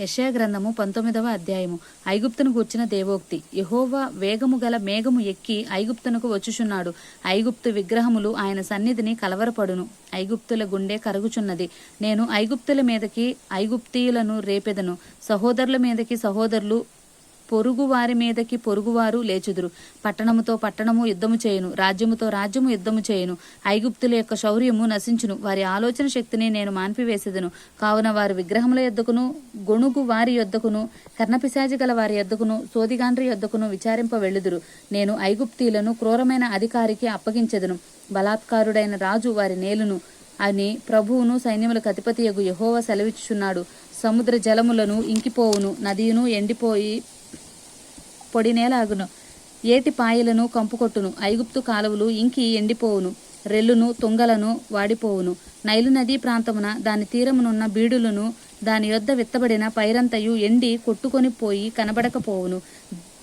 యెషయా గ్రంథము పంతొమ్మిదవ అధ్యాయము. ఐగుప్తును గూర్చిన దేవోక్తి యహోవా వేగము గల మేఘము ఎక్కి ఐగుప్తునకు వచ్చుచున్నాడు. ఐగుప్తు విగ్రహములు ఆయన సన్నిధిని కలవరపడును. ఐగుప్తుల గుండె కరుగుచున్నది. నేను ఐగుప్తుల మీదకి ఐగుప్తీయులను రేపెదను. సహోదరుల మీదకి సహోదరులు పొరుగు వారి మీదకి పొరుగువారు లేచుదురు. పట్టణముతో పట్టణము యుద్ధము చేయును. రాజ్యముతో రాజ్యము యుద్ధము చేయును. ఐగుప్తుల యొక్క శౌర్యము నశించును. వారి ఆలోచన శక్తిని నేను మాన్పివేసేదను. కావున వారు విగ్రహముల యొద్దకును గొణుగు వారి యొద్దకును కర్ణపిశాచి గల వారి యొద్దకును సోదిగాండ్రి యొద్దకును విచారింప వెళ్ళుదురు నేను ఐగుప్తీలను క్రూరమైన అధికారికి అప్పగించెదను. బలాత్కారుడైన రాజు వారి నేలును అని ప్రభువును సైన్యములకు అధిపతియగు యహోవ సెలవిచ్చుచున్నాడు. సముద్ర జలములను ఇంకిపోవును. నదియును ఎండిపోయి పొడి నేలాగును. ఏటి పాయలను కంపుకొట్టును. ఐగుప్తు కాలువలు ఇంకి ఎండిపోవును. రెల్లును తుంగలను వాడిపోవును. నైలు నదీ ప్రాంతమున దాని తీరమునున్న బీడులను దాని యొద్ద విత్తబడిన పైరంతయు ఎండి కొట్టుకొని పోయి కనబడకపోవును.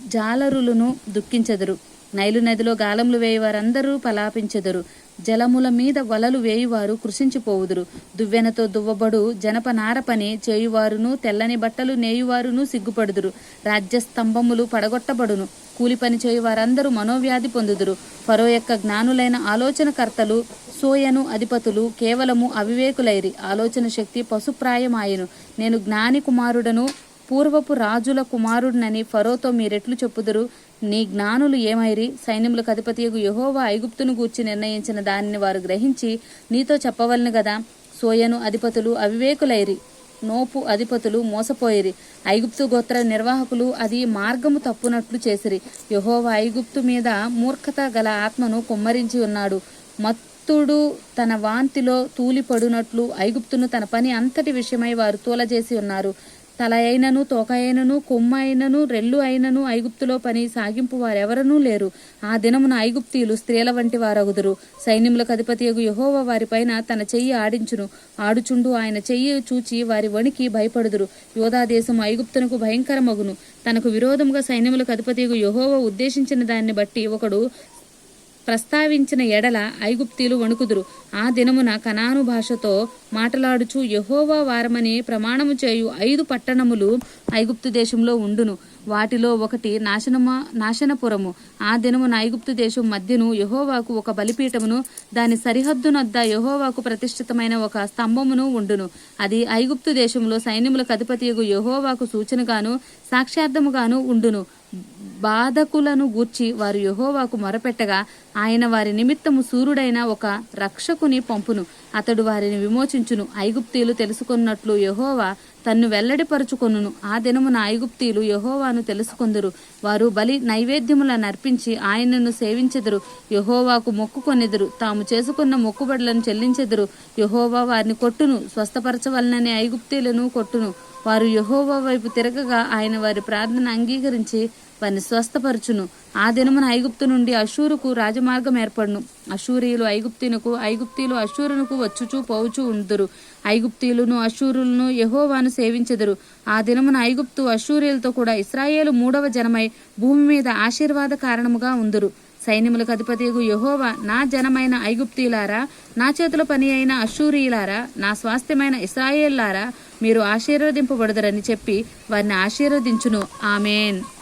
జాలరులను దుఃఖించెదరు. నైలు నదిలో గాలములు వేయవారందరూ పలాపించెదరు. జలముల మీద వలలు వేయువారు కృషించిపోవుదురు. దువ్వెనతో దువ్వబడు జనపనార పని చేయువారును తెల్లని బట్టలు నేయువారును సిగ్గుపడుదురు. రాజ్యస్తంభములు పడగొట్టబడును. కూలి పని చేయువారందరూ మనోవ్యాధి పొందుదురు. ఫరో యొక్క జ్ఞానులైన ఆలోచనకర్తలు సోయను అధిపతులు కేవలము అవివేకులైరి. ఆలోచన శక్తి పశుప్రాయమాయను. నేను జ్ఞాని కుమారుడను పూర్వపు రాజుల కుమారుడినని ఫరోతో మీరెట్లు చెప్పుదురు? నీ జ్ఞానులు ఏమైరి? సైన్యములకు అధిపతియగు యహోవా ఐగుప్తును గూర్చి నిర్ణయించిన దానిని వారు గ్రహించి నీతో చెప్పవలను గదా? సోయను అధిపతులు అవివేకులైరి. నోపు అధిపతులు మోసపోయిరి. ఐగుప్తు గోత్ర నిర్వాహకులు అది మార్గము తప్పునట్లు చేసిరి. యహోవా ఐగుప్తు మీద మూర్ఖత గల ఆత్మను కుమ్మరించి ఉన్నాడు. మత్తుడు తన వాంతిలో తూలిపడునట్లు ఐగుప్తును తన పని అంతటి విషయమై వారు తూలజేసి ఉన్నారు. తల అయినను తోక అయినను కొమ్మ అయినను రెల్లు అయినను ఐగుప్తులో పని సాగింపు వారెవరనూ లేరు. ఆ దినమున ఐగుప్తీయులు స్త్రీల వంటి వారగుదురు. సైన్యములకు అధిపతియగు యహోవ వారిపైన తన చెయ్యి ఆడించును. ఆడుచుండు ఆయన చెయ్యి చూచి వారి వణికి భయపడుదురు. యోధా ఐగుప్తునకు భయంకరమగును. తనకు విరోధముగా సైన్యములకు అధిపతియగు యహోవ ఉద్దేశించిన దాన్ని బట్టి ఒకడు ప్రస్తావించిన ఎడల ఐగుప్తీలు వణుకుదురు. ఆ దినమున కనాను భాషతో మాటలాడుచు యహోవా వారమని ప్రమాణము చేయు ఐదు పట్టణములు ఐగుప్తు దేశంలో ఉండును. వాటిలో ఒకటి నాశనమ నాశనపురము. ఆ దినమున ఐగుప్తు దేశం మధ్యను యహోవాకు ఒక బలిపీఠమును దాని సరిహద్దునొద్ద యహోవాకు ప్రతిష్ఠితమైన ఒక స్తంభమును ఉండును. అది ఐగుప్తు దేశంలో సైన్యములకు అధిపతియగు యహోవాకు సూచనగాను సాక్ష్యార్థముగాను ఉండును. బాధకులను గూర్చి వారు యహోవాకు మొరపెట్టగా ఆయన వారి నిమిత్తము సూర్యుడైన ఒక రక్షకుని పంపును. అతడు వారిని విమోచించును. ఐగుప్తీలు తెలుసుకున్నట్లు యహోవా తన్ను వెల్లడిపరుచుకొనును. ఆ దినమున ఐగుప్తీయులు యహోవాను తెలుసుకొందురు. వారు బలి నైవేద్యములను అర్పించి ఆయనను సేవించెదరు. యహోవాకు మొక్కుకొనెదరు తాము చేసుకున్న మొక్కుబడులను చెల్లించెదరు. యహోవా వారిని కొట్టును. స్వస్థపరచవలనని ఐగుప్తీయులను కొట్టును. వారు యహోవా వైపు తిరగగా ఆయన వారి ప్రార్థన అంగీకరించి వారిని స్వస్థపరచును. ఆ దినమున ఐగుప్తు నుండి అశూరుకు రాజమార్గం ఏర్పడును. అశూరియులు ఐగుప్తునకు ఐగుప్తీయులు అశూరునకు వచ్చుచూ పోవుచూ ఉందురు. ఐగుప్తీయులను అశూరులను యహోవాను సేవించెదరు. ఆ దినమున ఐగుప్తు అశూరియులతో కూడా ఇస్రాయేలు మూడవ జనమై భూమి మీద ఆశీర్వాద కారణముగా ఉందురు. సైన్యములకు అధిపతిగు యహోవా నా జనమైన ఐగుప్తీలారా నా చేతుల పని అయిన అశూరియులారా నా స్వాస్థ్యమైన ఇస్రాయేల్లారా మీరు ఆశీర్వదింపబడదరని చెప్పి వారిని ఆశీర్వదించును. ఆమెన్.